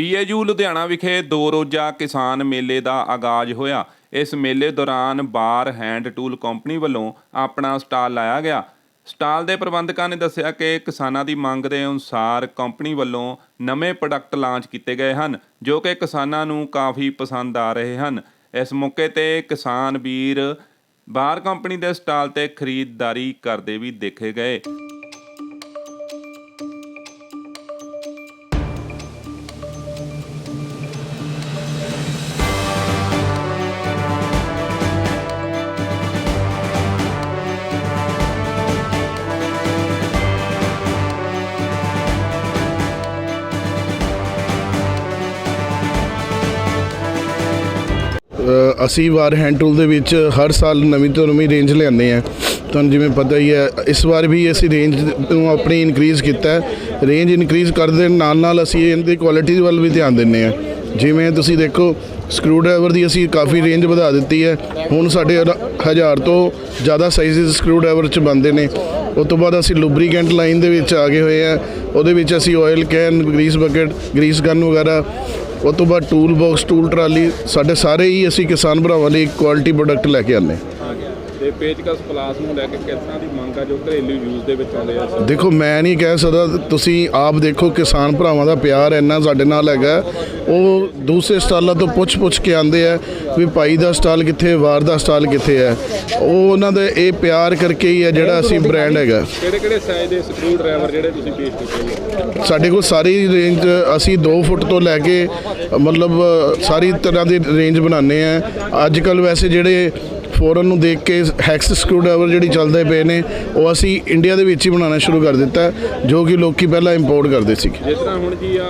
PAU Ludhiana ਵਿਖੇ ਦੋ ਰੋਜ਼ਾ ਕਿਸਾਨ ਮੇਲੇ ਦਾ ਆਗਾਜ਼ ਹੋਇਆ। ਇਸ ਮੇਲੇ ਦੌਰਾਨ ਬਾਰ ਹੈਂਡ ਟੂਲ ਕੰਪਨੀ ਵੱਲੋਂ ਆਪਣਾ ਸਟਾਲ ਲਾਇਆ ਗਿਆ। ਸਟਾਲ ਦੇ ਪ੍ਰਬੰਧਕਾਂ ਨੇ ਦੱਸਿਆ ਕਿ ਕਿਸਾਨਾਂ ਦੀ ਮੰਗ ਦੇ ਅਨੁਸਾਰ ਕੰਪਨੀ ਵੱਲੋਂ ਨਵੇਂ ਪ੍ਰੋਡਕਟ ਲਾਂਚ ਕੀਤੇ ਗਏ ਹਨ, ਜੋ ਕਿ ਕਿਸਾਨਾਂ ਨੂੰ ਕਾਫੀ ਪਸੰਦ ਆ ਰਹੇ ਹਨ। ਇਸ ਮੌਕੇ ਤੇ ਕਿਸਾਨ ਵੀਰ ਬਾਰ ਕੰਪਨੀ ਦੇ ਸਟਾਲ ਤੇ ਖਰੀਦਦਾਰੀ ਕਰਦੇ ਵੀ ਦੇਖੇ ਗਏ। ਅਸੀਂ ਵਾਰ ਹੈਂਡ ਟੂਲ ਦੇ ਵਿੱਚ ਹਰ ਸਾਲ ਨਵੀਂ ਤੋਂ ਨਵੀਂ ਰੇਂਜ ਲਿਆਉਂਦੇ ਆ ਤੁਹਾਨੂੰ ਜਿਵੇਂ ਪਤਾ ਹੀ ਹੈ, ਇਸ ਵਾਰ ਵੀ ਅਸੀਂ ਰੇਂਜ ਨੂੰ ਆਪਣੀ ਇਨਕਰੀਜ਼ ਕੀਤਾ ਹੈ। ਰੇਂਜ ਇਨਕਰੀਜ਼ ਕਰਦੇ ਨਾਲ ਨਾਲ ਅਸੀਂ ਇਹਦੀ ਕੁਆਲਿਟੀ ਵੱਲ ਵੀ ਧਿਆਨ ਦਿੰਦੇ ਆ ਜਿਵੇਂ ਤੁਸੀਂ ਦੇਖੋ ਸਕਰੂ ਡਰਾਈਵਰ ਦੀ ਅਸੀਂ ਕਾਫੀ ਰੇਂਜ ਵਧਾ ਦਿੱਤੀ ਹੈ। ਹੁਣ ਸਾਡੇ ਹਜ਼ਾਰ ਤੋਂ ਜ਼ਿਆਦਾ ਸਾਈਜ਼ਸ ਸਕਰੂ ਡਰਾਈਵਰ ਚ ਬੰਦੇ ਨੇ। ਉਸ ਤੋਂ ਬਾਅਦ ਅਸੀਂ ਲੁਬਰੀਕੈਂਟ ਲਾਈਨ ਦੇ ਵਿੱਚ ਆ ਗਏ ਹੋਏ ਆ ਉਹਦੇ ਵਿੱਚ ਅਸੀਂ oil can grease bucket grease gun ਵਗੈਰਾ ਉਹ ਤੋਂ ਬਾਅਦ ਟੂਲ ਬਾਕਸ ਟੂਲ ਟਰਾਲੀ, ਸਾਡੇ ਸਾਰੇ ਹੀ ਅਸੀਂ ਕਿਸਾਨ ਭਰਾਵਾਂ ਲਈ ਕੁਆਲਿਟੀ ਪ੍ਰੋਡਕਟ ਲੈ ਕੇ ਆਨੇ ਤੇ ਪੇਚਕਸ ਪਲਾਸ ਨੂੰ ਲੈ ਕੇ ਕਿਸ ਤਰ੍ਹਾਂ ਦੀ ਮੰਗ ਆ ਜੋ ਘਰੇਲੂ ਯੂਜ਼ ਦੇ ਵਿੱਚ ਆਉਂਦੇ ਆ ਦੇਖੋ ਮੈਂ ਨਹੀਂ ਕਹਿ ਸਕਦਾ ਤੁਸੀਂ ਆਪ ਦੇਖੋ ਕਿਸਾਨ ਭਰਾਵਾਂ ਦਾ ਪਿਆਰ ਇੰਨਾ ਸਾਡੇ ਨਾਲ ਹੈਗਾ। ਉਹ ਦੂਸਰੇ ਸਟਾਲਾਂ ਤੋਂ ਪੁੱਛ ਪੁੱਛ ਕੇ ਆਉਂਦੇ ਆ ਵੀ ਭਾਈ ਦਾ ਸਟਾਲ ਕਿੱਥੇ ਵਾਰ ਦਾ ਸਟਾਲ ਕਿੱਥੇ ਹੈ। ਉਹ ਉਹਨਾਂ ਦੇ ਇਹ ਪਿਆਰ ਕਰਕੇ ਹੀ ਹੈ ਜਿਹੜਾ ਅਸੀਂ ਬ੍ਰਾਂਡ ਹੈਗਾ। ਕਿਹੜੇ ਕਿਹੜੇ ਸਾਈਜ਼ ਦੇ ਸਕਰੂ ਡਰਾਈਵਰ ਜਿਹੜੇ ਤੁਸੀਂ ਪੇਸ਼ ਕੀਤੇ ਸਾਡੇ ਕੋਲ ਸਾਰੀ ਰੇਂਜ ਅਸੀਂ 2 ਫੁੱਟ ਤੋਂ ਲੈ ਕੇ ਮਤਲਬ ਸਾਰੀ ਤਰ੍ਹਾਂ ਦੀ ਰੇਂਜ ਬਣਾਉਂਦੇ ਆ। ਅੱਜ ਕੱਲ ਵੈਸੇ ਜਿਹੜੇ ਫੋਰਨ ਨੂੰ ਦੇਖ ਕੇ ਹੈਕਸ ਸਕਰੂ ਡਰਾਈਵਰ ਜਿਹੜੀ ਚੱਲਦੇ ਪਏ ਨੇ ਉਹ ਅਸੀਂ ਇੰਡੀਆ ਦੇ ਵਿੱਚ ਹੀ ਬਣਾਉਣਾ ਸ਼ੁਰੂ ਕਰ ਦਿੱਤਾ ਜੋ ਕਿ ਲੋਕੀ ਪਹਿਲਾਂ ਇੰਪੋਰਟ ਕਰਦੇ ਸੀ। ਜਿਸ ਤਰ੍ਹਾਂ ਹੁਣ ਜੀ ਆ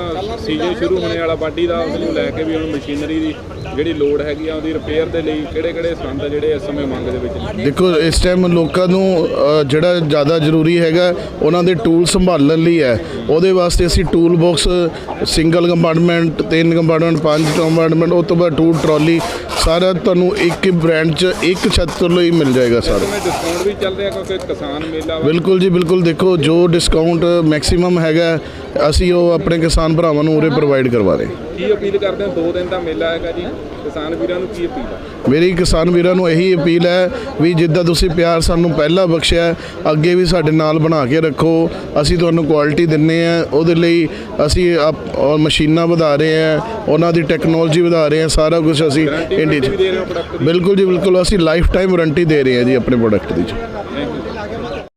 ਸੀਜ਼ਨ ਸ਼ੁਰੂ ਹੋਣੇ ਵਾਲਾ ਵਾਢੀ ਦਾ ਉਸ ਨੂੰ ਲੈ ਕੇ ਵੀ ਹੁਣ ਮਸ਼ੀਨਰੀ ਦੀ ਜਿਹੜੀ ਲੋਡ ਹੈਗੀ ਆ ਉਹਦੀ ਰਿਪੇਅਰ ਦੇ ਲਈ ਕਿਹੜੇ ਕਿਹੜੇ ਸੰਦ ਜਿਹੜੇ ਇਸ ਸਮੇਂ ਮੰਗ ਦੇ ਵਿੱਚ ਦੇਖੋ ਇਸ ਟਾਈਮ ਲੋਕਾਂ ਨੂੰ ਜਿਹੜਾ ਜ਼ਿਆਦਾ ਜ਼ਰੂਰੀ ਹੈਗਾ ਉਹਨਾਂ ਦੇ ਟੂਲ ਸੰਭਾਲਣ ਲਈ ਹੈ। ਉਹਦੇ ਵਾਸਤੇ ਅਸੀਂ ਟੂਲ ਬਾਕਸ ਸਿੰਗਲ ਕੰਪਾਰਟਮੈਂਟ ਤਿੰਨ ਕੰਪਾਰਟਮੈਂਟ ਪੰਜ ਕੰਪਾਰਟਮੈਂਟ ਉਸ ਤੋਂ ਬਾਅਦ ਟੂਲ ਟਰਾਲੀ ਸਾਰਾ ਤੁਹਾਨੂੰ ਇੱਕ ਹੀ ਬ੍ਰਾਂਡ 'ਚ ਇੱਕ ਛੱਤ ਲਈ ਮਿਲ ਜਾਏਗਾ ਸਾਰਾ। ਸਮੇਂ ਡਿਸਕਾਊਂਟ ਵੀ ਚੱਲ ਰਿਹਾ ਕਿਉਂਕਿ ਕਿਸਾਨ ਮੇਲਾ ਵਾ ਬਿਲਕੁਲ ਜੀ ਬਿਲਕੁਲ ਦੇਖੋ ਜੋ ਡਿਸਕਾਊਂਟ ਮੈਕਸਿਮਮ ਹੈਗਾ ਅਸੀਂ ਉਹ ਆਪਣੇ ਕਿਸਾਨ ਭਰਾਵਾਂ ਨੂੰ ਉਰੇ ਪ੍ਰੋਵਾਈਡ ਕਰਵਾ ਰਹੇ ਕੀ ਅਪੀਲ ਕਰਦੇ ਹੋ? ਦੋ ਦਿਨ ਦਾ ਮੇਲਾ ਹੈਗਾ ਜੀ। ਕਿਸਾਨ ਵੀਰਾਂ ਨੂੰ ਕੀ ਅਪੀਲ ਆ ਮੇਰੀ ਕਿਸਾਨ ਵੀਰਾਂ ਨੂੰ ਇਹੀ ਅਪੀਲ ਹੈ ਵੀ ਜਿੱਦਾਂ ਤੁਸੀਂ ਪਿਆਰ ਸਾਨੂੰ ਪਹਿਲਾਂ ਬਖਸ਼ਿਆ ਹੈ, ਅੱਗੇ ਵੀ ਸਾਡੇ ਨਾਲ ਬਣਾ ਕੇ ਰੱਖੋ। ਅਸੀਂ ਤੁਹਾਨੂੰ ਕੁਆਲਿਟੀ ਦਿੰਨੇ ਆ ਉਹਦੇ ਲਈ ਅਸੀਂ ਮਸ਼ੀਨਾਂ ਵਧਾ ਰਹੇ ਆ ਉਹਨਾਂ ਦੀ ਟੈਕਨੋਲੋਜੀ ਵਧਾ ਰਹੇ ਆ ਸਾਰਾ ਕੁਝ ਅਸੀਂ ਇੰਡੀਆ ਹੋ ਬਿਲਕੁਲ ਜੀ ਬਿਲਕੁਲ। ਅਸੀਂ ਲਾਈਫ ਟਾਈਮ ਵਾਰੰਟੀ ਦੇ ਰਹੇ ਹਾਂ ਜੀ ਆਪਣੇ ਪ੍ਰੋਡਕਟ ਦੀ ਜੀ।